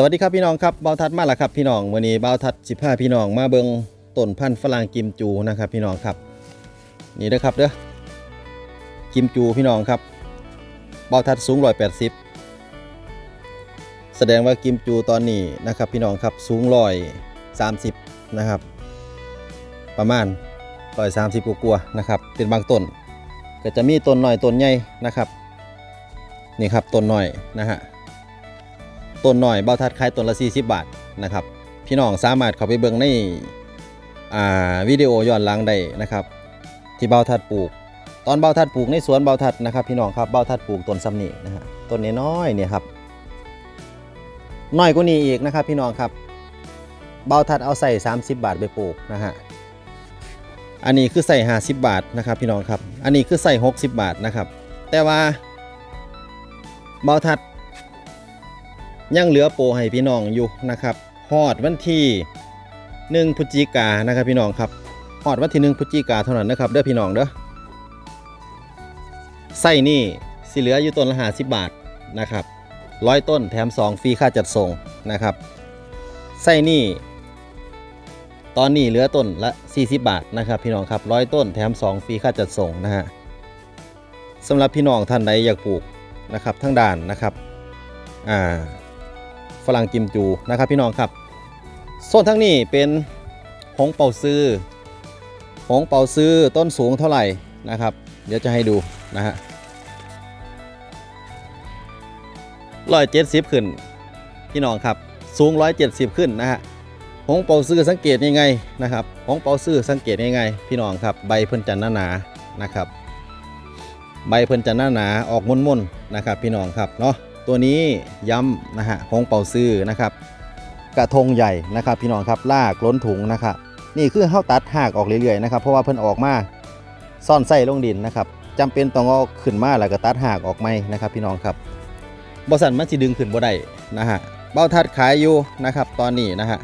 สวัสดีครับพี่น้องครับเบาทัดมาแล้วครับพี่น้องวันนี้เบาทัดสิพาพี่น้องมาเบิงต้นพันธุ์ฝรั่งกิมจูนะครับพี่น้องครับ นี่เด้อครับเด้อกิมจูพี่น้องครับเบาทัดสูงร้อยแปดสิบแสดงว่ากิมจูตอนนี้นะครับพี่น้องครับสูงร้อยสามสิบนะครับ ประมาณร้อยสามสิบกว่าๆนะครับเป็นบางต้น ก็จะมีต้นหน่อยต้นใหญ่นะครับ นี่ครับต้นหน่อยนะฮะ ต้นหน่อยเบาทัดขายต้นละ 40 บาทนะครับ พี่น้องสามารถเข้าไปเบิ่งในอ่าวิดีโอย้อนหลังได้นะครับ ที่เบาทัดปลูก ตอนเบาทัดปลูกในสวนเบาทัดนะครับ พี่น้องครับเบาทัดปลูกต้นซ้ำนี่นะฮะต้นน้อยๆเนี่ยครับน้อยกว่านี้อีกนะครับ พี่น้องครับเบาทัดเอาใส่ 30 บาทไปปลูกนะฮะอันนี้คือใส่50 บาทนะครับ พี่น้องครับ อันนี้คือใส่ 60 บาทนะครับ แต่ว่าเบาทัด ยังเหลือโปรให้พี่น้องอยู่นะครับฮอดวันที่ 1พฤศจิกานะครับพี่น้องครับฮอดวันที่1พฤศจิกาเท่านั้นนะครับเด้อพี่น้องเด้อไส้นี่สิเหลืออยู่ต้นละ50บาทนะครับร้อยต้นแถม 2 ฟรีค่าจัดส่งนะครับไส้นี่ตอนนี้เหลือต้นละ 40 บาทนะครับพี่น้องครับร้อยต้นแถม 2 ฟรีค่าจัดส่งนะฮะสำหรับพี่น้องท่านใดอยากปลูกนะครับทั้งด่านนะครับอ่า ฝรั่งกิมจูนะครับพี่น้องครับโซนทั้งนี้เป็นหงเป่าซื้อหงเป่าซื้อต้นสูงเท่าไหร่นะครับ เดี๋ยวจะให้ดูนะฮะร้อยเจ็ดสิบขึ้น พี่น้องครับสูงร้อยเจ็ดสิบขึ้นนะฮะหงเป่าซื้อสังเกตยังไงนะครับหงเป่าซื้อสังเกตยังไงพี่น้องครับใบเพิ่นจะหนาหนานะครับ ใบเพิ่นจะหนาหนาออกม่นๆนะครับ พี่น้องครับเนาะ ตัวนี้ย้ำนะฮะหงเป่าซื้อนะครับ กระทงใหญ่นะครับ พี่น้องครับลากล้นถุงนะครับนี่คือเฮาตัดหากออกเรื่อยๆนะครับเพราะว่าเพิ่นออกมาซ่อนไส้ลงดินนะครับจำเป็นต้องเอาขึ้นมาแล้วก็ตัดหากออกไหมนะครับ พี่น้องครับบริสันมันสิดึงขึ้นบ่ได้นะฮะเบ้าทัดขายอยู่นะครับ ตอนนี้นะฮะ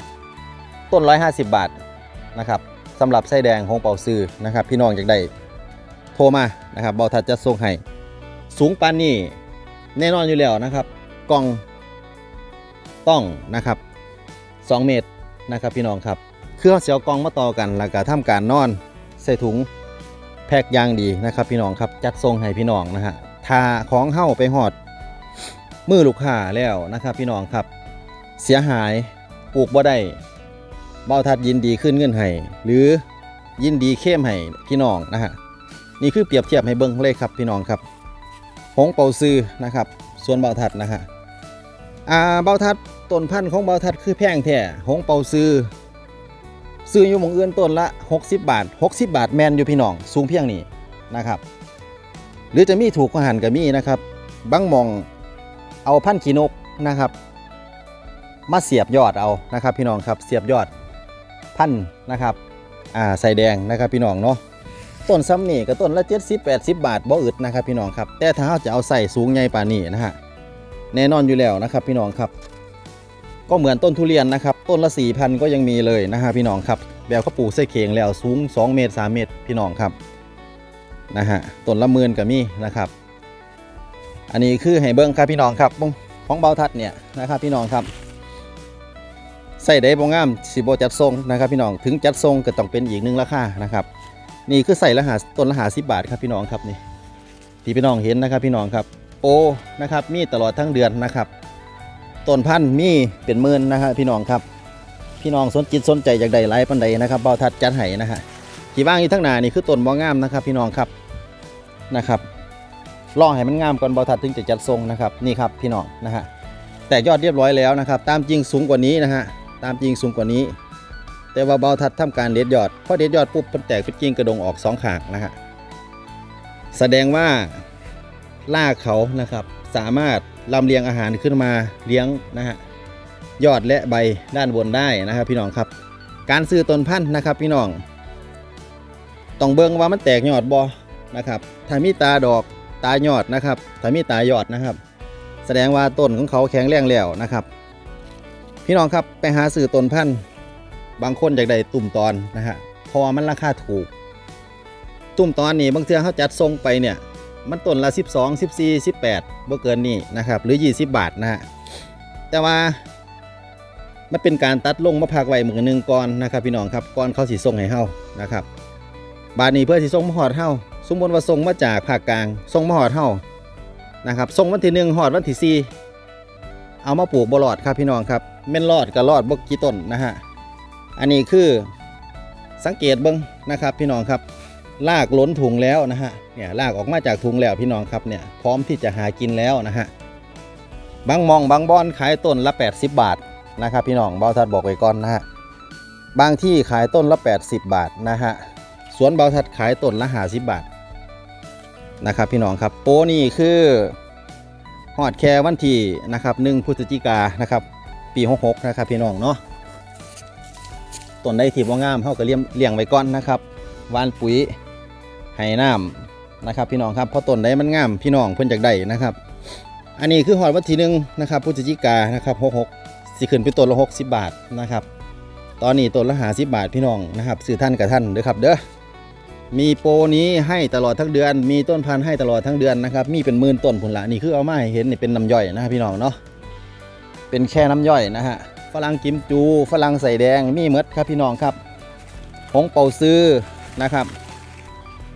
ต้น 150 บาทนะครับสำหรับไส้แดงหงเป่าซื้อนะครับ พี่น้องอยากได้โทรมานะครับเบ้าทัดจะส่งให้สูงปานนี้ แน่นอนอยู่แล้วนะครับกล่องต้องนะครับ 2 เมตรนะครับพี่น้องครับเครื่อเขาเสียวกล่องมาต่อกันแล้วก็ทำการนอนใส่ถุงแพ็กยางดีนะครับพี่น้องครับจัดทรงให้พี่น้องนะฮะทาของเฮ้าไปหอดมือลูกค้าแล้วนะครับพี่น้องครับ เสียหายปลูกบ่ได้เบ้าทัดยินดีขึ้นเงินให้หรือยินดีเข้มให้พี่น้องนะฮะนี่คือเปรียบเทียบให้เบิ้งเลยครับพี่น้องครับ หงเปาซื้อนะครับ ส่วนเบาทัดนะฮะอ่าเบาทัดต้นพันธุ์ของเบาทัดคือแพงแท้หงเปาซื้อซื้ออยู่หมองอื่นต้นละ 60 บาท 60 บาทแมนอยู่พี่น้องสูงเพียงนี้นะครับ หรือจะมีถูกกว่าหันก็มีนะครับบางมองเอาพันธุ์ขีนกนะครับ มาเสียบยอดเอานะครับ พี่น้องครับเสียบยอดพันธุ์นะครับอ่าใส่แดงนะครับพี่น้องเนาะ ต้นซ้ำนี่ก็ต้นละ 70 80 บาทบ่อึดนะครับพี่น้องครับ แต่ถ้าเราจะเอาใส่สูงใหญ่ป่านี้นะฮะแน่นอนอยู่แล้วนะครับพี่น้องครับ ก็เหมือนต้นทุเรียนนะครับ ต้นละ 4,000 ก็ยังมีเลยนะฮะพี่น้องครับแบบเขาปลูกใส่เข่งแล้วสูง 2 เมตร 3 เมตรพี่น้องครับนะฮะต้นละหมื่นก็มีนะครับ อันนี้คือให้เบิ้งครับพี่น้องครับของเบาทัดเนี่ยนะครับพี่น้องครับใส่ได้บ่งามสิบ่จัดทรงนะครับพี่น้องถึงจัดทรงก็ต้องเป็นอีกหนึ่งราคานะครับ นี่คือใส่ละหาต้นละหาสิบาทครับพี่น้องครับนี่ที่พี่น้องเห็นนะครับพี่น้องครับโอนะครับมีตลอดทั้งเดือนนะครับต้นพันธุ์มีเป็นหมื่นนะครับพี่น้องครับ พี่น้องสนจิตสนใจอยากได้หลายปันใดนะครับเบาทัดจัดให้นะฮะที่ว่างอยู่ทั้งหนานี่คือต้นบ่งามนะครับ พี่น้องครับนะครับรอให้มันงามก่อนเบาทัดถึงจะจัดทรงนะครับนี่ครับพี่น้องนะฮะแต่ยอดเรียบร้อยแล้วนะครับ ตามจริงสูงกว่านี้นะฮะตามจริงสูงกว่านี้ แต่ว่าเบาทัดทำการเด็ดยอดพอเด็ดยอดปุ๊บมันแตกเป็นกิ่งกระดงออกสองขางนะฮะแสดงว่าลากเขานะครับสามารถลำเลียงอาหารขึ้นมาเลี้ยงนะฮะยอดและใบด้านบนได้นะครับพี่น้องครับ การซื้อต้นพันธุ์นะครับพี่น้องต้องเบิ่งว่ามันแตกยอดบอนะครับถ้ามีตาดอกตายอดนะครับถ้ามีตายอดนะครับ แสดงว่าต้นของเขาแข็งแรงแล้วนะครับ พี่น้องครับไปหาซื้อต้นพันธุ์ บางคนอยากได้ตุ่มตอนนะฮะเพราะว่ามันราคาถูก ตุ่มตอนนี่บางเทื่อเขาจัดทรงไปเนี่ยมันต้นละ 12 14 18บ่เกินนี่นะครับหรือ 20 บาทนะฮะแต่ว่ามันเป็นการตัดลงมาพักไว้มือหนึ่งก่อนนะครับ พี่น้องครับก่อนเขาสิส่งให้เฮานะครับ บาดนี้เพื่อสิส่งมาหอดเฮาสมมติว่าส่งมาจากภาคกลางส่งมาหอดเฮานะครับส่งวันที่หนึ่งหอดวันที่สี่เอามาปลูกบลอดครับพี่น้องครับแม่นรอดกับรอดบกกี่ต้นนะฮะ อันนี้คือสังเกตเบิ้งนะครับ พี่น้องครับ ลากล้นถุงแล้วนะฮะเนี่ยลากออกมาจากถุงแล้วพี่น้องครับเนี่ยพร้อมที่จะหากินแล้วนะฮะบางมองบางบอนขายต้นละ 80 บาทนะครับ พี่น้องเบาทัดบอกไว้ก่อนนะฮะบางที่ขายต้นละ 80 บาทนะฮะสวนเบาทัดขายต้นละหาสิบบาทนะครับพี่น้องครับโปนี่คือฮอดแค่วันที่นะครับหนึ่งพฤศจิกานะครับปี 66 นะครับพี่น้องเนาะ ต้นใดที่บ่งามเฮาก็เลี้ยงเลี้ยงไว้ก่อนนะครับหวานปุ๋ยให้น้ำนะครับ พี่น้องครับพราะต้นใดมันงามพี่น้องเพิ่นจากได้นะครับ อันนี้คือฮอดวันที่หนึ่งนะครับพฤศจิกานะครับ66สิขึ้นเป็นต้นละ60บาทนะครับ ตอนนี้ต้นละหาสิบาทพี่น้องนะครับซื้อท่านกับท่านเด้อครับเด้อมีโปรนี้ให้ตลอดทั้งเดือน มีต้นพันธุ์ให้ตลอดทั้งเดือนนะครับมีเป็นหมื่นต้นผลละนี่คือเอามาให้เห็นนี่เป็นน้ำย่อยนะครับพี่น้องเนาะเป็นแค่น้ำย่อยนะฮะ ฝรั่งกิมจู ฝรั่งใส่แดง มีหมดครับพี่น้องครับหงเป่าซื้อนะครับ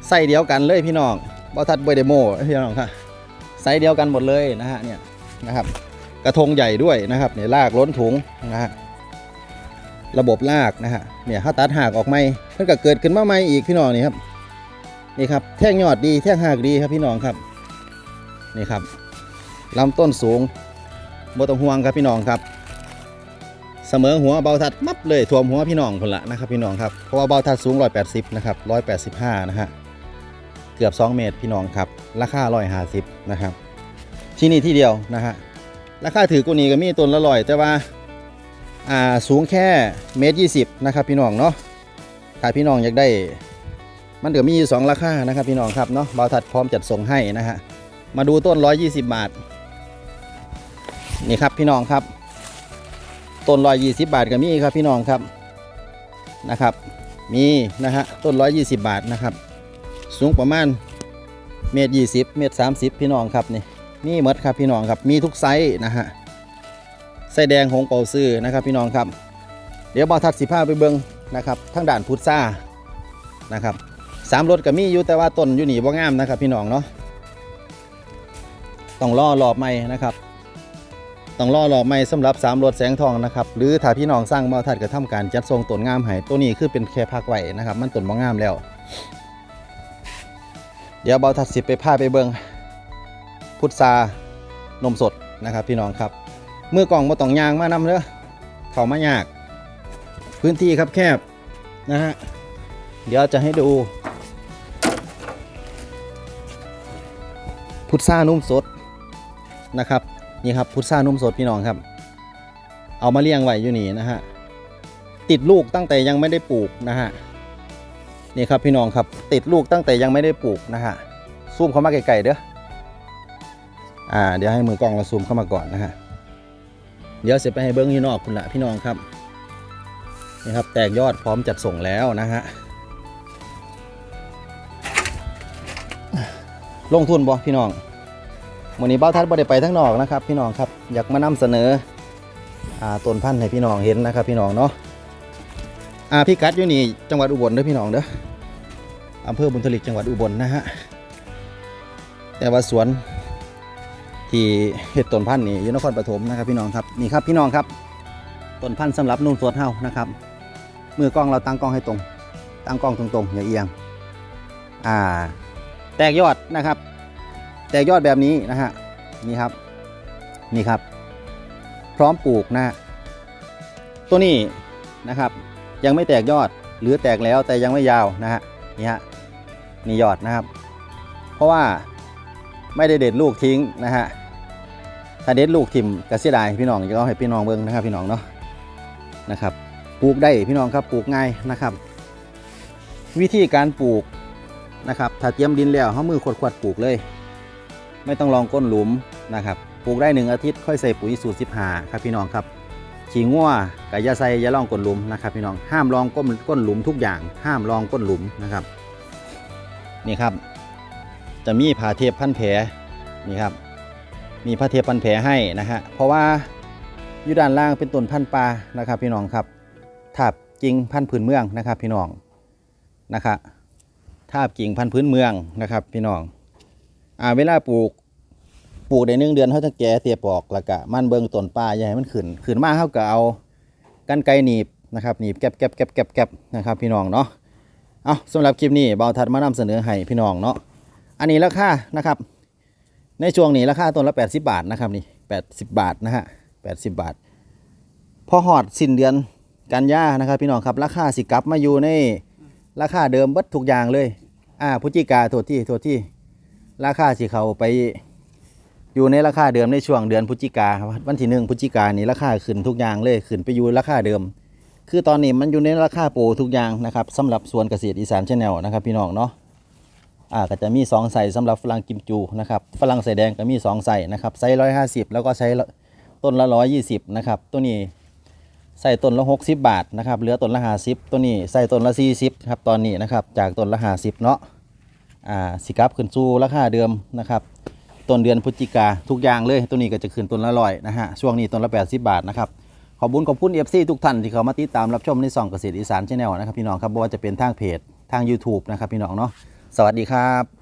ใส่เดียวกันเลยพี่น้องบอทัดเบเดโมพี่น้องครับใส่เดียวกันหมดเลยนะฮะเนี่ยนะครับ กระทงใหญ่ด้วยนะครับเนี่ยลากล้นถุงนะฮะระบบลากนะฮะเนี่ยถ้าตัดหากออกไม่เพิ่นก็เกิดขึ้นมาใหม่อีกพี่น้องนี่ครับนี่ครับแท่งยอดดีแท่งหากดีครับพี่น้องครับนี่ครับลำต้นสูงบ่ต้องห่วงครับพี่น้องครับ เสมอหัวเบาทัดมับเลยท่วมหัวพี่น้องคนละนะครับพี่น้องครับเพราะว่าเบาทัดสูง 180 นะครับ 185 นะฮะเกือบ 2 เมตรพี่น้องครับราคา150 นะครับ ที่นี่ที่เดียวนะฮะราคาถือกว่านี้ก็มีต้นละร้อยแต่ว่าอ่าสูงแค่เมตรยี่สิบนะครับพี่น้องเนาะถ้าพี่น้องอยากได้ มันเดี๋ยวมีสองราคานะครับพี่น้องครับเนาะเบาทัดพร้อมจัดส่งให้นะฮะมาดูต้น 120 บาท นี่ครับพี่น้องครับ ต้น120บาทก็มีครับพี่น้องครับนะครับ มีนะฮะต้น120บาทนะครับ สูงประมาณเมตร20เมตร30พี่น้องครับนี่มีหมดครับพี่น้องครับมีทุกไซส์นะฮะไส้แดงหงเป่าซื้อนะครับพี่น้องครับ เดี๋ยวบอทัดสิผ้าไปเบิงนะครับทั้งด่านพุทรานะครับสามรถก็มีอยู่แต่ว่าต้นอยู่หนีบ่งามนะครับพี่น้องเนาะต้องล่อรอบใหม่นะครับ ต้องล่อรอบใหม่สำหรับสามรถแสงทองนะครับหรือถ้าพี่น้องสร้างบอทัดก็ทำการจัดทรงต้นงามให้ตัวนี้คือเป็นแค่พักไว้นะครับ มันต้นบ่งามแล้ว เดี๋ยวบอทัดสิไปผ้าไปเบิงพุทรานมสดนะครับ พี่น้องครับเมื่อกล่องมาต้องยางมานำเด้อเขามายาก พื้นที่ครับแคบนะฮะเดี๋ยวจะให้ดู พุทรานุ่มสดนะครับ นี่ครับพุทรานุ่มสดพี่น้องครับ เอามาเลี้ยงไว้อยู่นี่นะฮะติดลูกตั้งแต่ยังไม่ได้ปลูกนะฮะนี่ครับพี่น้องครับ ติดลูกตั้งแต่ยังไม่ได้ปลูกนะฮะซูมเข้ามาไกลๆเด้ออ่าเดี๋ยวให้มือกล้องเราซูมเข้ามาก่อนนะฮะเดี๋ยวเสร็จไปให้เบิ้งที่นอกคุณละพี่น้องครับนี่ครับแตกยอดพร้อมจัดส่งแล้วนะฮะลงทุนบ่พี่น้อง วันนี้เบ้าทัดบ่ได้ไปทั้งนอกนะครับ พี่น้องครับอยากมานำเสนออ่าต้นพันธุ์ให้พี่น้องเห็นนะครับ พี่น้องเนาะอ่าพี่กัดอยู่นี่จังหวัดอุบลด้อพี่น้องเด้ออำเภอบุญทลิกจังหวัดอุบลนะฮะแต่ว่าสวนที่เห็ดต้นพันธุ์นี่อยู่นครปฐมนะครับพี่น้องครับนี่ครับพี่น้องครับต้นพันธุ์สำหรับนุ่มสดเฮานะครับมือกล้องเราตั้งกล้องให้ตรง ตั้งกล้องตรงๆอย่าเอียง อ่า แตกยอดนะครับ แตกยอดแบบนี้นะฮะนี่ครับนี่ครับ พร้อมปลูกนะ ตัวนี้นะครับ ยังไม่แตกยอดหรือแตกแล้วแต่ยังไม่ยาวนะฮะนี่ฮะนี่ยอดนะครับ เพราะว่าไม่ได้เด็ดลูกทิ้งนะฮะถ้าเด็ดลูกทิมก็เสียดายพี่น้องจะเอาให้พี่น้องเบิ่งนะครับพี่น้องเนาะนะครับปลูกได้พี่น้องครับปลูกง่ายนะครับ วิธีการปลูกนะครับถ้าเตรียมดินแล้วเขามือขวดๆปลูกเลย ไม่ต้องลองก้นหลุมนะครับปลูกได้หนึ่งอาทิตย์ค่อยใส่ปุ๋ยสูตรสิบหาครับพี่น้องครับขี้งัวกับยาใส่ยาลองก้นหลุมนะครับพี่น้องห้ามลองก้นก้นหลุมทุกอย่าง ห้ามลองก้นหลุมนะครับนี่ครับ จะมีผ้าเทปพันแผลนี่ครับ มีผ้าเทปพันแผลให้นะฮะเพราะว่าอยู่ด้านล่างเป็นต้นพันปลานะครับ พี่น้องครับทาบกิ่งพันพื้นเมืองนะครับ พี่น้องนะครับทาบกิ่งพันพื้นเมืองนะครับ พี่น้องอ่าเวลาปลูก ปลูกได้หนึ่งเดือนเขาจะแก่เตียปอกแล้วก็มันเบิ่งต้นปลาอย่าให้มันขึ้นขึ้นมาเขาก็เอากันไกหนีบนะครับหนีบแก็บแก็บแก็บแก็บแก็บนะครับพี่น้องเนาะเอาสำหรับคลิปนี้เบาทัดมานำเสนอให้พี่น้องเนาะอันนี้ราคานะครับ ในช่วงนี้ราคาต้นละ 80 บาทนะครับนี่80 บาทนะฮะ80 บาท พอหอดสิ้นเดือนกันยานะครับ พี่น้องครับราคาสิกลับมาอยู่ในราคาเดิมเบิดทุกอย่างเลย อ่าพฤศจิกาโทษที่โทษที่ ราคาสิเขาไป อยู่ในราคาเดิมในช่วงเดือนพฤศจิกาครับวันที่หนึ่งพฤศจิกานี่ราคาขึ้นทุกอย่างเลยขึ้นไปอยู่ราคาเดิม คือตอนนี้มันอยู่ในราคาโปรทุกอย่างนะครับสำหรับสวนเกษตรอีสานชาแนลนะครับพี่น้องเนาะอ่าก็จะมี2ใส่สำหรับฝรั่งกิมจูนะครับฝรั่งใส่แดงก็มี2ใส่นะครับไซส์ร้อยห้าสิบแล้วก็ใช้ต้นละร้อยยี่สิบนะครับตัวนี้ใส่ต้นละหกสิบบาทนะครับเหลือต้นละห้าสิบตัวนี้ใส่ต้นละสี่สิบครับตอนนี้นะครับจากต้นละห้าสิบเนาะอ่าสิกับขึ้นสู่ราคาเดิมนะครับ ต้นเดือนพฤศจิกาทุกอย่างเลยตัวนี้ก็จะขึ้นต้นละร้อยนะฮะช่วงนี้ต้นละแปดสิบบาทนะครับขอบคุญขอบคุณเอฟซีทุกท่านที่เขามาติดตามรับชมในส่องเกษตรอีสานชาแนลนะครับพี่น้องครับไม่ว่าจะเป็นทางเพจทาง YouTube นะครับพี่น้องเนาะสวัสดีครับ